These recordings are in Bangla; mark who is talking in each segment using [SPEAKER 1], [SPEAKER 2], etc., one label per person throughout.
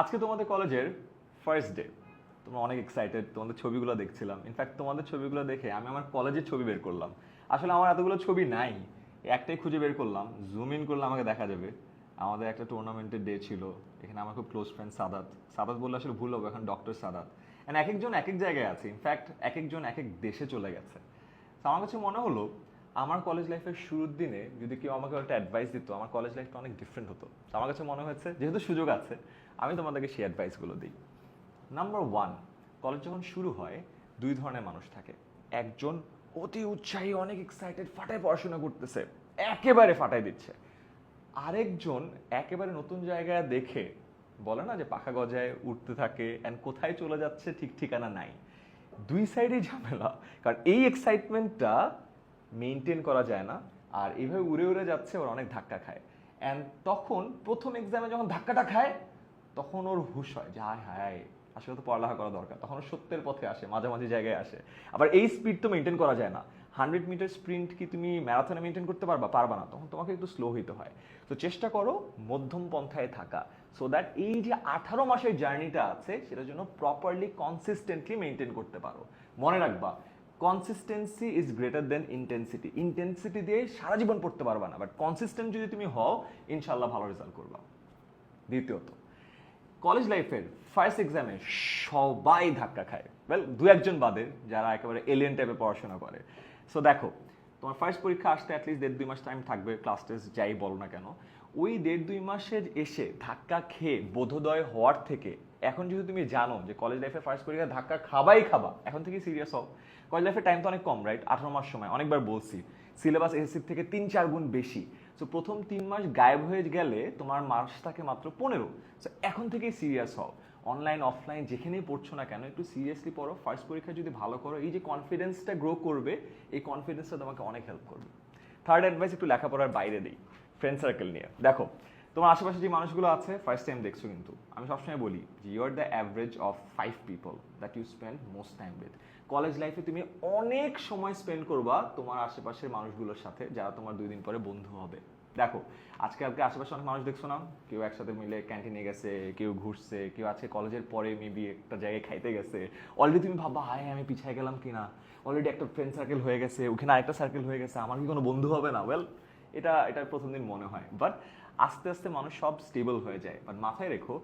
[SPEAKER 1] আজকে তোমাদের কলেজের ফার্স্ট ডে তোমরা অনেক এক্সাইটেড তোমাদের ছবিগুলো দেখছিলাম। ইনফ্যাক্ট তোমাদের ছবিগুলো দেখে আমি আমার কলেজের ছবি বের করলাম। আসলে আমার এতগুলো ছবি নাই, একটাই খুঁজে বের করলাম। জুম ইন করলে আমাকে দেখা যাবে। আমাদের একটা টুর্নামেন্টের ডে ছিল। এখানে আমার খুব ক্লোজ ফ্রেন্ড সাদাত। সাদাত বললে আসলে ভুল হবে, এখন ডক্টর সাদাত। অ্যান্ড এক একজন এক এক জায়গায় আছে। ইনফ্যাক্ট এক একজন এক এক দেশে চলে গেছে। তো আমার কাছে মনে হলো আমার কলেজ লাইফের শুরুর দিনে যদি কেউ আমাকে একটা অ্যাডভাইস দিত, আমার কলেজ লাইফটা অনেক ডিফারেন্ট হতো। তো আমার কাছে মনে হয়েছে, যেহেতু সুযোগ আছে, আমি তোমাদেরকে সেই অ্যাডভাইসগুলো দিই। নাম্বার ওয়ান কলেজ যখন শুরু হয়, দুই ধরনের মানুষ থাকে। একজন অতি উৎসাহী, অনেক এক্সাইটেড ফাটায় পড়াশোনা করতেছে, একেবারে ফাটাই দিচ্ছে। আরেকজন একেবারে নতুন জায়গায় দেখে বলে না যে পাখা গজায় উঠতে থাকে অ্যান্ড কোথায় চলে যাচ্ছে ঠিক ঠিকানা নাই। দুই সাইডেই ঝামেলা, কারণ এই এক্সাইটমেন্টটা মেনটেন করা যায় না, আর এইভাবে উড়ে উড়ে যাচ্ছে, ওর অনেক ধাক্কা খায়। অ্যান্ড তখন প্রথম এক্সামে যখন ধাক্কাটা খায়, তখন ওর হুশ হয় যে, হায় হায়, আসলে তো পড়ালেখা করা দরকার। তখন সত্যের পথে আসে, মাঝামাঝি জায়গায় আসে। আবার এই স্পিড তো মেনটেন করা যায় না। হান্ড্রেড মিটার স্প্রিন্ট কি তুমি ম্যারাথনে মেনটেন করতে পারবা? পারবা না। তখন তোমাকে একটু স্লো হইতে হয়। তো চেষ্টা করো মধ্যম পন্থায় থাকা। সো দ্যাট এই যে আঠারো মাসের জার্নিটা আছে, সেটার জন্য প্রপারলি কনসিস্টেন্টলি মেনটেন করতে পারো। মনে রাখবা consistency is greater than intensity intensity দিয়ে সারা জীবন পড়তে পারবা না বাট কনসিস্টেন্ট যদি তুমি হও ইনশাল্লাহ ভালো রেজাল্ট করবা। দ্বিতীয়ত কলেজ লাইফের ফার্স্ট এক্সামে সবাই ধাক্কা খায়। ওয়েল দু একজন বাদে, যারা একেবারে এলিয়েন টাইপে পড়াশোনা করে। সো দেখো, তোমার ফার্স্ট পরীক্ষা আসতে অ্যাটলিস্ট দেড় দুই মাস টাইম থাকবে ক্লাস টেস্ট যাই বলো না কেন। ওই দেড় দুই মাসের এসে ধাক্কা খেয়ে বোধোদয় হওয়ার থেকে, এখন যদি তুমি জানো যে কলেজ লাইফে ফার্স্ট পরীক্ষা ধাক্কা খাবাই খাবা, এখন থেকে সিরিয়াস হও। কলেজ লাইফের টাইম তো অনেক কম রাইট আঠারো মাস সময়, অনেকবার বলছি। সিলেবাস এসএসসির থেকে তিন চার গুণ বেশি। সো প্রথম তিন মাস গায়েব হয়ে গেলে তোমার মাস থাকে মাত্র পনেরো। সো এখন থেকেই সিরিয়াস হও। অনলাইন অফলাইন যেখানেই পড়ছো না কেন, একটু সিরিয়াসলি পড়ো। ফার্স্ট পরীক্ষা যদি ভালো করো, এই যে কনফিডেন্সটা গ্রো করবে, এই কনফিডেন্সটা তোমাকে অনেক হেল্প করবে। থার্ড অ্যাডভাইস একটু লেখাপড়ার বাইরে দিই। ফ্রেন্ড সার্কেল নিয়ে। দেখো, তোমার আশেপাশে যে মানুষগুলো আছে ফার্স্ট টাইম দেখছ কিন্তু। আমি সবসময় বলি যে you are the average of five people that you spend most time with college লাইফে তুমি অনেক সময় স্পেন্ড করবা তোমার আশেপাশের মানুষগুলোর সাথে, যারা তোমার দুই দিন পরে বন্ধু হবে। দেখো, আজকে আজকে আশেপাশে অনেক মানুষ দেখছ না? কেউ একসাথে মিলে ক্যান্টিনে গেছে, কেউ ঘুরছে, কেউ আজকে কলেজের পরে মেবি একটা জায়গায় খাইতে গেছে। অলরেডি তুমি ভাববা, হায়, আমি পিছায় গেলাম কিনা? অলরেডি একটা ফ্রেন্ড সার্কেল হয়ে গেছে, ওখানে আরেকটা সার্কেল হয়ে গেছে, আমার কি কোনো বন্ধু হবে না? ওয়েল এটা এটা প্রথম দিন মনে হয়। বাট আস্তে আস্তে মানুষ সব স্টেবল হয়ে যায়। বাট মাথায় রেখো,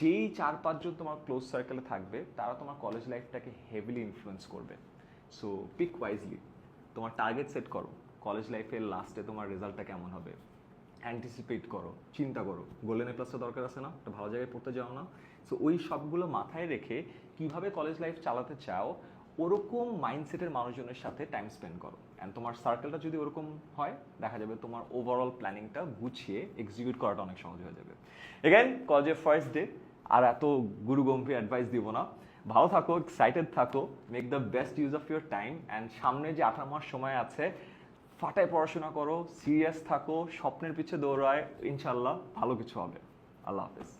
[SPEAKER 1] যেই চার পাঁচজন তোমার ক্লোজ সার্কেলে থাকবে, তারা তোমার কলেজ লাইফটাকে হেভিলি ইনফ্লুয়েন্স করবে। সো পিক ওয়াইজলি তোমার টার্গেট সেট করো। কলেজ লাইফের লাস্টে তোমার রেজাল্টটা কেমন হবে? অ্যান্টিসিপেট করো। চিন্তা করো। গোল্ডেন এ প্লাসটা দরকার আছে না? একটা ভালো জায়গায় পড়তে যাও না? সো ওই সবগুলো মাথায় রেখে কীভাবে কলেজ লাইফ চালাতে চাও ওরকম মাইন্ডসেটের মানুষজনের সাথে টাইম স্পেন্ড করো। অ্যান্ড তোমার সার্কেলটা যদি ওরকম হয়, দেখা যাবে তোমার ওভারঅল প্ল্যানিংটা গুছিয়ে এক্সিকিউট করাটা অনেক সহজ হয়ে যাবে। এগেন কলেজের ফার্স্ট ডে আর এত গুরু গম্ভীর অ্যাডভাইস দিব না। ভালো থাকো এক্সাইটেড থাকো make the best use of your time and সামনে যে আঠারো মাস সময় আছে, ফাটায় পড়াশোনা করো সিরিয়াস থাকো, স্বপ্নের পিছে দৌড়ায়, ইনশাল্লাহ ভালো কিছু হবে। আল্লাহ হাফেজ।